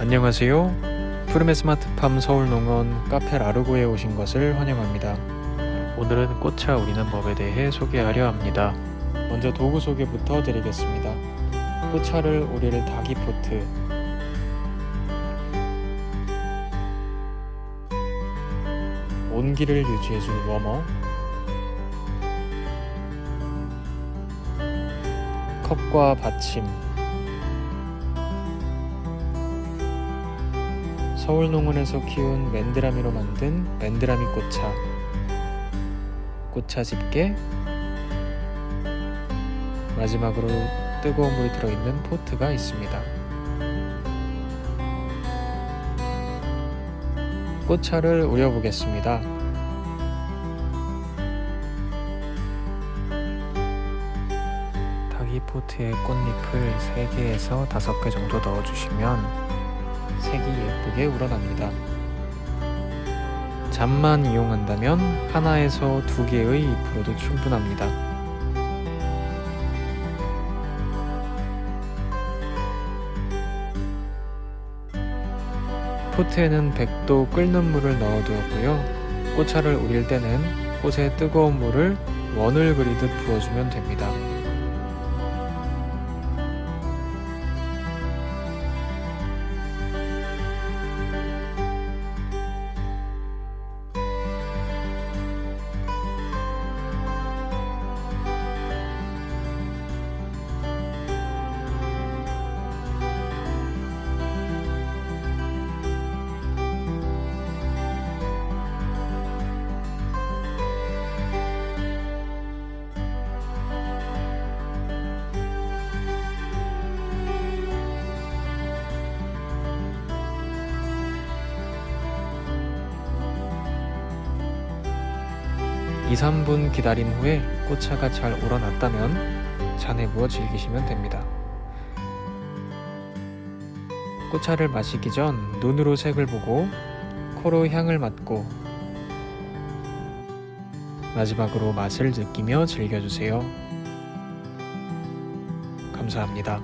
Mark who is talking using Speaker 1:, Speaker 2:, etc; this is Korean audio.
Speaker 1: 안녕하세요. 푸르메 스마트팜 서울농원 카페 라르고에 오신 것을 환영합니다. 오늘은 꽃차 우리는 법에 대해 소개하려 합니다. 먼저 도구 소개부터 드리겠습니다. 꽃차를 우릴 다기포트 온기를 유지해줄 워머 컵과 받침 서울 농원에서 키운 맨드라미로 만든 맨드라미 꽃차 꽃차 집게 마지막으로 뜨거운 물이 들어있는 포트가 있습니다. 꽃차를 우려보겠습니다. 닭이 포트에 꽃잎을 3개에서 5개 정도 넣어주시면 색이 예쁘게 우러납니다. 잠만 이용한다면 하나에서 두 개의 잎으로도 충분합니다. 포트에는 100도 끓는 물을 넣어두었고요. 꽃차를 우릴 때는 꽃에 뜨거운 물을 원을 그리듯 부어주면 됩니다. 이, 3분 기다린 후에 꽃차가 잘 우러났다면 잔에 부어 즐기시면 됩니다. 꽃차를 마시기 전 눈으로 색을 보고 코로 향을 맡고 마지막으로 맛을 느끼며 즐겨주세요. 감사합니다.